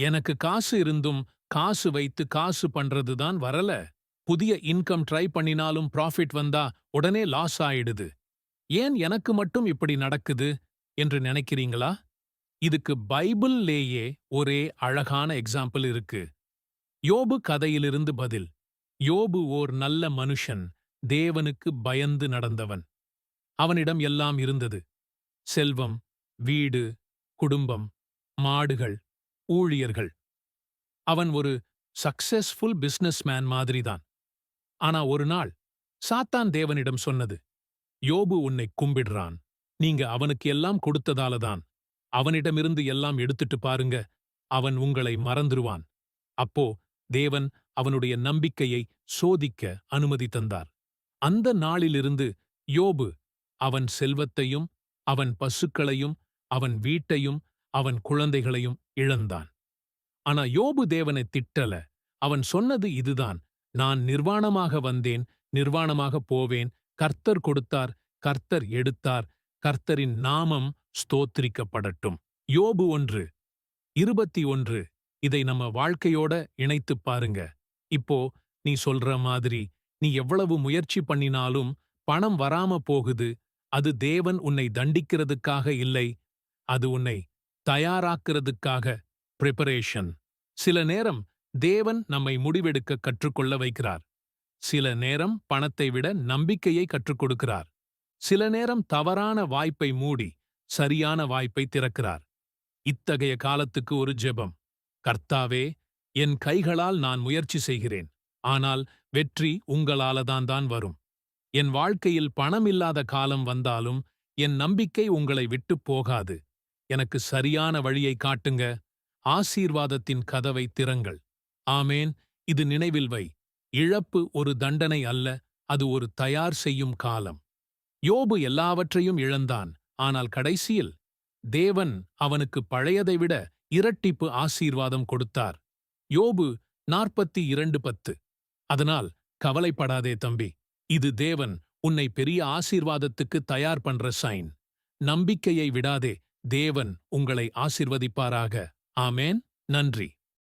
எனக்கு காசு இருந்தும் காசு வைத்து காசு பண்றது தான் வரல. புதிய இன்கம் ட்ரை பண்ணினாலும் ப்ராஃபிட் வந்தா உடனே லாஸ் ஆயிடுது. ஏன் எனக்கு மட்டும் இப்படி நடக்குது? என்று நினைக்கிறீங்களா? இதுக்கு பைபிள்லேயே ஒரே அழகான எக்ஸாம்பிள் இருக்கு. யோபு கதையிலிருந்து பதில். யோபு ஓர் நல்ல மனுஷன் தேவனுக்கு பயந்து நடந்தவன். அவனிடம் எல்லாம் இருந்தது. செல்வம் வீடு குடும்பம் மாடுகள் ஊழியர்கள். அவன் ஒரு சக்சஸ்ஃபுல் பிசினஸ்மேன் மாதிரிதான். ஆனா ஒரு நாள் சாத்தான் தேவனிடம் சொன்னது யோபு உன்னை கும்பிடுறான். நீங்க அவனுக்கு எல்லாம் கொடுத்ததாலதான். அவனிடமிருந்து எல்லாம் எடுத்துட்டு பாருங்க. அவன் உங்களை மறந்துருவான். அப்போ தேவன் அவனுடைய நம்பிக்கையை சோதிக்க அனுமதி தந்தார். அந்த நாளிலிருந்து யோபு அவன் செல்வத்தையும் அவன் பசுக்களையும் அவன் வீட்டையும் அவன் குழந்தைகளையும் இழந்தான். ஆனா யோபு தேவனை திட்டல. அவன் சொன்னது இதுதான். நான் நிர்வாணமாக வந்தேன் நிர்வாணமாக போவேன். கர்த்தர் கொடுத்தார் கர்த்தர் எடுத்தார். கர்த்தரின் நாமம் ஸ்தோத்திரிக்கப்படட்டும். யோபு ஒன்று இருபத்தி ஒன்று. இதை நம்ம வாழ்க்கையோட இணைத்துப் பாருங்க. இப்போ நீ சொல்ற மாதிரி நீ எவ்வளவு முயற்சி பண்ணினாலும் பணம் வராம போகுது. அது தேவன் உன்னை தண்டிக்கிறதுக்காக இல்லை. அது உன்னை தயாராக்குறதுக்காக பிரிப்பரேஷன் சில நேரம் தேவன் நம்மை முடிவெடுக்க கற்றுக்கொள்ள வைக்கிறார். சில நேரம் பணத்தை விட நம்பிக்கையை கற்றுக் கொடுக்கிறார் சில நேரம் தவறான வாய்ப்பை மூடி சரியான வாய்ப்பை திறக்கிறார். இத்தகைய காலத்துக்கு ஒரு ஜெபம். கர்த்தாவே என் கைகளால் நான் முயற்சி செய்கிறேன். ஆனால் வெற்றி உங்களாலதான் தான் வரும். என் வாழ்க்கையில் பணம் இல்லாத காலம் வந்தாலும் என் நம்பிக்கை உங்களை விட்டுப் போகாது. எனக்கு சரியான வழியை காட்டுங்க. ஆசீர்வாதத்தின் கதவை திறங்கள். ஆமேன். இது நினைவில் வை. இழப்பு ஒரு தண்டனை அல்ல அது ஒரு தயார் செய்யும் காலம். யோபு எல்லாவற்றையும் இழந்தான் ஆனால் கடைசியில் தேவன் அவனுக்கு பழையதை விட இரட்டிப்பு ஆசீர்வாதம் கொடுத்தார். யோபு நாற்பத்தி இரண்டு பத்து. அதனால் கவலைப்படாதே தம்பி இது தேவன் உன்னை பெரிய ஆசீர்வாதத்துக்கு தயார் பண்ற சைன். நம்பிக்கையை விடாதே தேவன் உங்களை ஆசிர்வதிப்பாராக. ஆமேன். நன்றி.